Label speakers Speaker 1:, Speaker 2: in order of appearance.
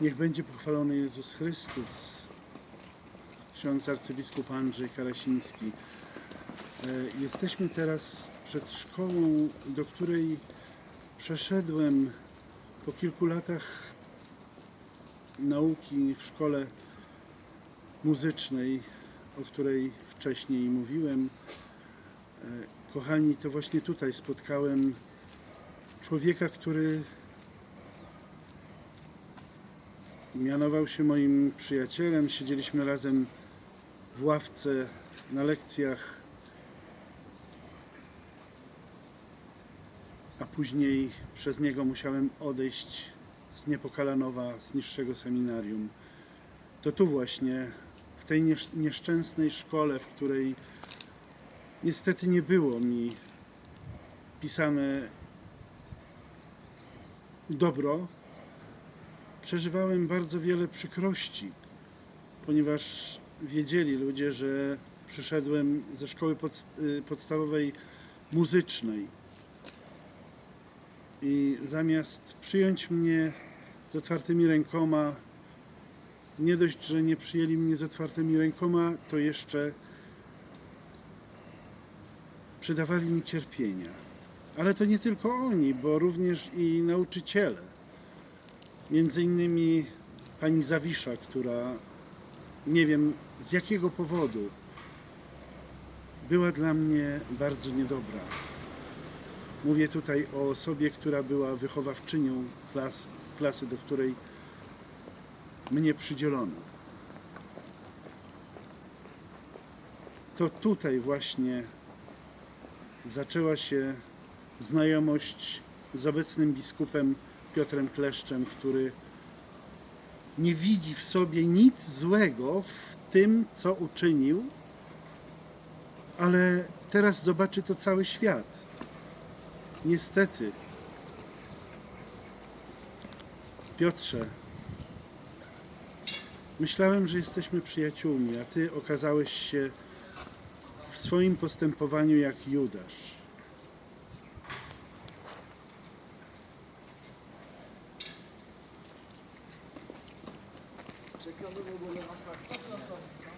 Speaker 1: Niech będzie pochwalony Jezus Chrystus. Ksiądz arcybiskup Andrzej Karasiński. E, Jesteśmy teraz przed szkołą, do której przeszedłem po kilku latach nauki w szkole muzycznej, o której wcześniej mówiłem. E, Kochani, to właśnie tutaj spotkałem człowieka, który mianował się moim przyjacielem. Siedzieliśmy razem w ławce na lekcjach, a później przez niego musiałem odejść z Niepokalanowa, z niższego seminarium. To tu właśnie, w tej niesz- nieszczęsnej szkole, w której niestety nie było mi pisane dobro, przeżywałem bardzo wiele przykrości, ponieważ wiedzieli ludzie, że przyszedłem ze szkoły y, podstawowej muzycznej i zamiast przyjąć mnie z otwartymi rękoma, nie dość, że nie przyjęli mnie z otwartymi rękoma, to jeszcze przydawali mi cierpienia. Ale to nie tylko oni, bo również i nauczyciele. Między innymi pani Zawisza, która nie wiem z jakiego powodu była dla mnie bardzo niedobra. Mówię tutaj o osobie, która była wychowawczynią klas, klasy, do której mnie przydzielono. To tutaj właśnie zaczęła się znajomość z obecnym biskupem Piotrem Kleszczem, który nie widzi w sobie nic złego w tym, co uczynił, ale teraz zobaczy to cały świat. Niestety, Piotrze, myślałem, że jesteśmy przyjaciółmi, a ty okazałeś się w swoim postępowaniu jak Judasz.
Speaker 2: Czekamy w ogóle na kartę.